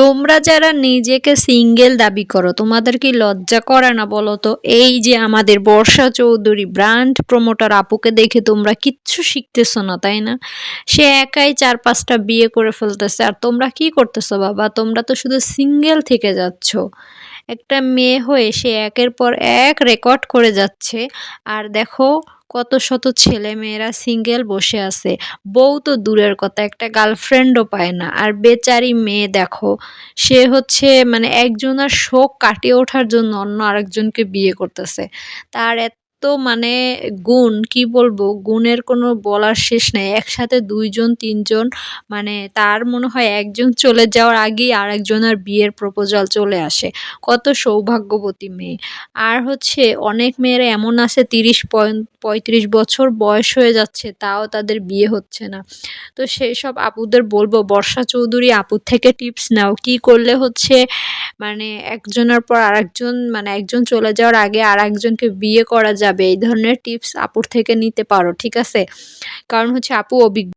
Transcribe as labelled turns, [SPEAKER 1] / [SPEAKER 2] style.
[SPEAKER 1] তোমরা যারা নিজেকে সিঙ্গেল দাবি করো, তোমাদের কি লজ্জা করে না বলো তো? এই যে আমাদের বর্ষা চৌধুরী ব্র্যান্ড প্রমোটার আপুকে দেখে তোমরা কিচ্ছু শিখতেছো না, তাই না? সে একাই চার পাঁচটা বিয়ে করে ফেলতেছে, আর তোমরা কি করতেছো বাবা? তোমরা তো শুধু সিঙ্গেল থেকে যাচ্ছ। একটা মেয়ে হয়ে সে একের পর এক রেকর্ড করে যাচ্ছে। আর দেখো কত শত ছেলে মেয়েরা সিঙ্গেল বসে আছে। বউ তো দূরের কথা, একটা গার্লফ্রেন্ডও পায় না। আর বেচারি মেয়ে দেখো, সে হচ্ছে মানে একজনের শোক কাটিয়ে ওঠার জন্য অন্য আরেকজনকে বিয়ে করতেছে। তার এত মানে গুণ, কি বলব? গুণের কোনো বলার শেষ নেই। একসাথে দুইজন, তিনজন মানে তার মনে হয় একজন চলে যাওয়ার আগেই আরেকজনের বিয়ের প্রপোজাল চলে আসে। কত সৌভাগ্যবতী মেয়ে। আর হচ্ছে অনেক মেয়েরা এমন আছে, তিরিশ পঁয়ত্রিশ বছর বয়স হয়ে যাচ্ছে, তাও তাদের বিয়ে হচ্ছে না। তো সেই সব আপুদের বলব, বর্ষা চৌধুরী আপুর থেকে টিপস নাও। কি করলে হচ্ছে মানে একজনের পর আরেকজন মানে একজন চলে যাওয়ার আগে আর একজনকে বিয়ে করা যাবে এই ধরনের টিপস আপুর থেকে নিতে পারো ঠিক আছে? কারণ হচ্ছে আপু অভিজ্ঞ